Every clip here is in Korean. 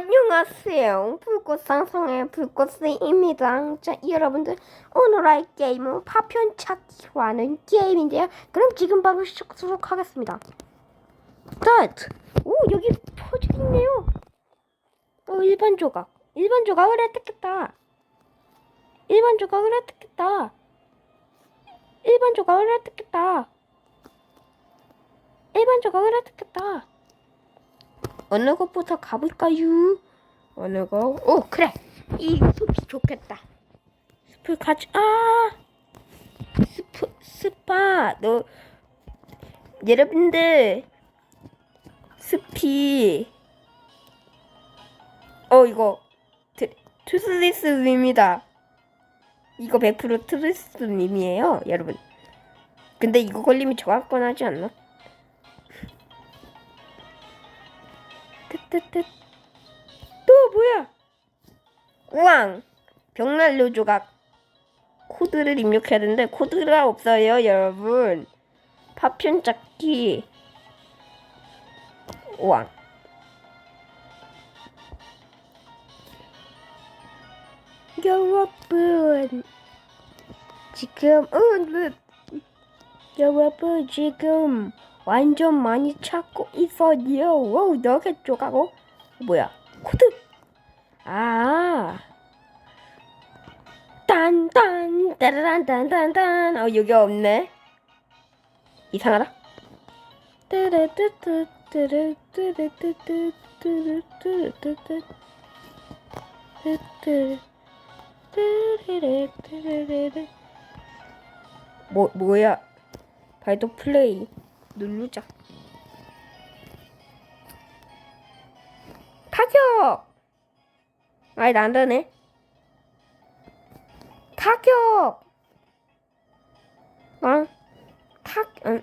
안녕하세요. 불꽃 상성의 불꽃스입니다. 자, 여러분들 오늘 할 게임은 파편 찾기라는 게임인데요. 그럼 지금 바로 시작하도록 하겠습니다. 스타트. 오, 여기 퍼즐 있네요. 어, 일반 조각. 일반 조각을 획득했다. 일반 조각을 획득했다. 일반 조각을 획득했다. 일반 조각을 획득했다. 어느 곳부터 가볼까요? 어느 곳? 오 그래 이 숲이 좋겠다. 숲을 가지 아 스파 너 여러분들 숲이 어 이거 트, 투스리스님이다. 이거 100% 투스리스님이에요 여러분. 근데 이거 걸리면 저작권 하지 않나? 뜨뜨뜨 또 뭐야? 우왕. 벽난로 조각 코드를 입력해야 되는데 코드가 없어요 여러분. 파편 잡기. 우왕. 여러분. 지금 은 여러분 지금 완전 많이 찾고 있어요. 오, 너게 쪼가고 뭐야? 코드. 아. 딴딴 따라란 딴딴딴. 어 여기 없네. 이상하다. 뭐 뭐야? 발도 플레이. 누르자. 타격! 아이, 안 되네. 타격! 어? 타, 응.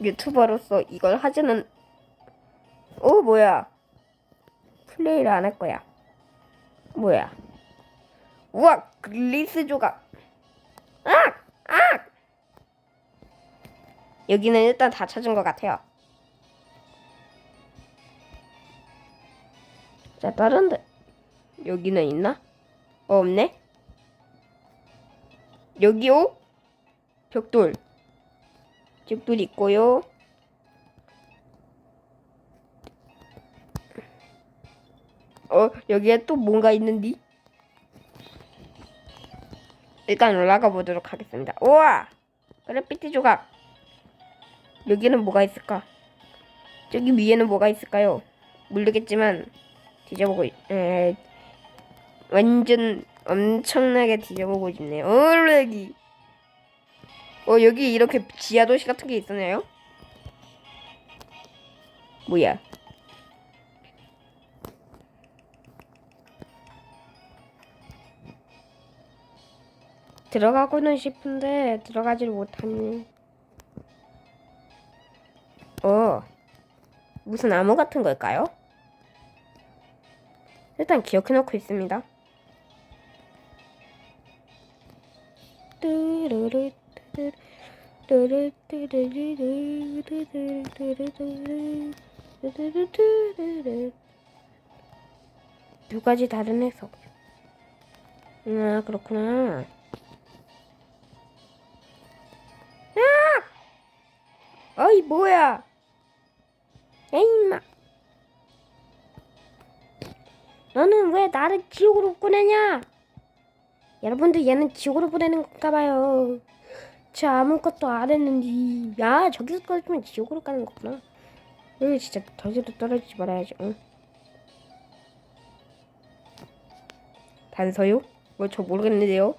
유튜버로서 이걸 하지는, 오, 뭐야. 플레이를 안 할 거야. 뭐야? 우와, 글리스 조각. 아! 아! 여기는 일단 다 찾은 것 같아요. 자, 다른데. 여기는 있나? 어, 없네? 여기요? 벽돌. 벽돌 있고요. 어, 여기에 또 뭔가 있는디? 일단 올라가 보도록 하겠습니다. 우와! 그래피티 조각. 여기는 뭐가 있을까? 저기 위에는 뭐가 있을까요? 모르겠지만 뒤져보고 있, 에, 완전 엄청나게 뒤져보고 있네요. 어, 여기. 어, 여기 이렇게 지하 도시 같은 게 있었나요? 뭐야? 들어가고는 싶은데 들어가질 못하니. 어, 무슨 나무 같은 걸까요? 일단 있습니다. 뚜루루루 뚜루루루루 뚜루루루루 두 가지 다른 해석. 아 그렇구나. 어이 뭐야? 에이 마. 너는 왜 나를 지옥으로 보내냐? 여러분들 얘는 지옥으로 보내는 건가 봐요. 저 아무것도 안 했는데. 야 저기서 떨어지면 지옥으로 가는 거구나. 여기 진짜 저기도 떨어지지 말아야지. 응? 단서요? 뭐 저 모르겠는데요.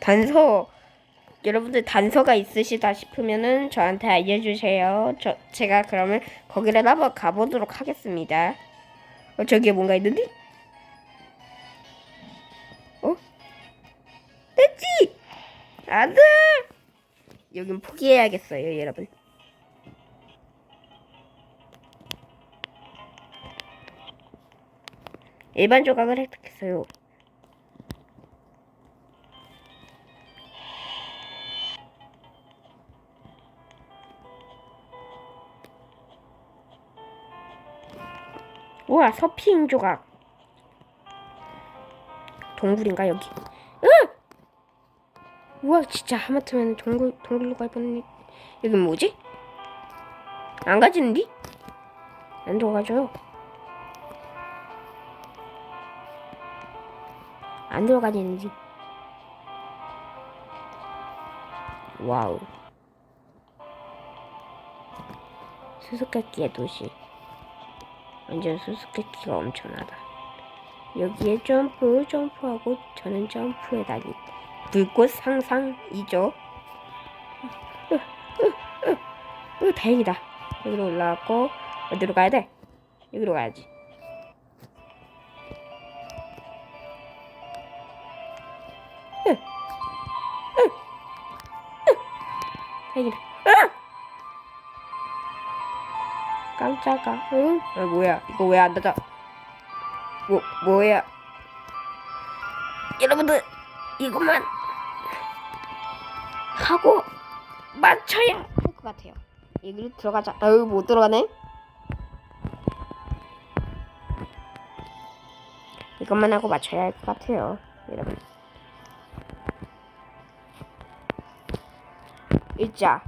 단서 여러분들 단서가 있으시다 싶으면은 저한테 알려주세요. 저 제가 그러면 거기를 한번 가보도록 하겠습니다. 어 저기에 뭔가 있는데? 어? 됐지? 안돼. 여긴 포기해야겠어요, 여러분. 일반 조각을 획득했어요. 우와 서핑 조각. 동굴인가 여기? 으! 우와 진짜 하마터면 동굴 동굴로 갈 뻔했네. 여기 뭐지? 안 가지는디? 안 들어가줘요. 안 들어가지는지. 와우. 수수께끼의 도시. 완전 수수께끼가 엄청나다. 여기에 점프, 점프하고 저는 점프해 다니. 불꽃 상상이죠. 으, 으, 다행이다. 여기로 올라왔고 어디로 가야 돼? 여기로 가야지. 으, 으, 으. 다행이다. 으! 깜짝아. 응? 아 뭐야? 이거 왜 안 닫아? 뭐 뭐야? 여러분들 이것만 하고 맞춰야 할 것 같아요. 여기로 들어가자. 아유 못 들어가네. 이것만 하고 맞춰야 할 것 같아요, 여러분. 일자,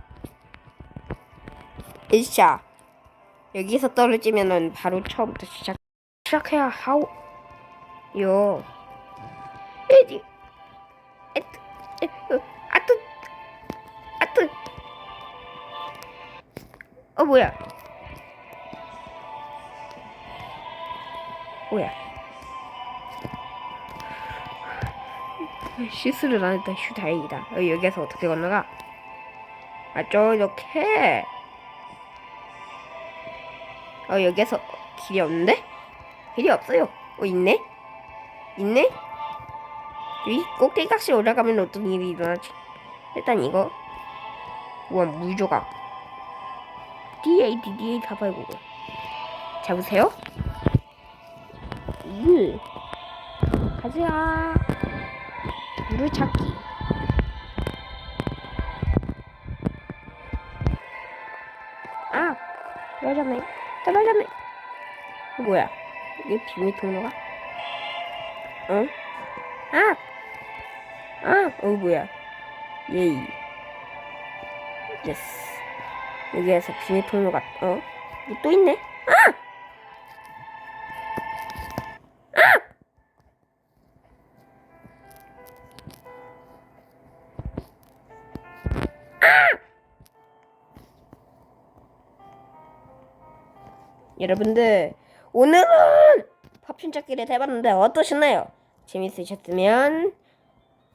일자. 여기서 떨어지면은 바로 처음부터 시작 시작해야 하오. 요. 에디. 에트. 아트. 아트. 어 뭐야? 뭐야? 실수를 안 했다. 휴 다행이다. 어, 여기서 어떻게 건너가? 아, 저 이렇게. 어, 여기서 길이 없는데? 길이 없어요. 어, 있네? 있네? 여기 꼭대기각시 올라가면 어떤 일이 일어나지? 일단 이거. 우와, 물조각. DA, DDA 489. 잡으세요? 물. 가자. 물을 찾기. 아! 떨어졌네. 떨어졌네. 뭐야? 이게 비밀 통로가? 응? 아! 아! 어, 뭐야? 예이. 예스. 여기에서 비밀 통로가, 어? 또 있네? 아! 여러분들 오늘은 파핀 찾기를 해봤는데 어떠셨나요? 재밌으셨으면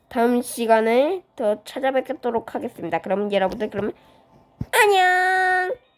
다음 시간에 더 찾아뵙도록 하겠습니다. 그럼 여러분들 그러면 안녕.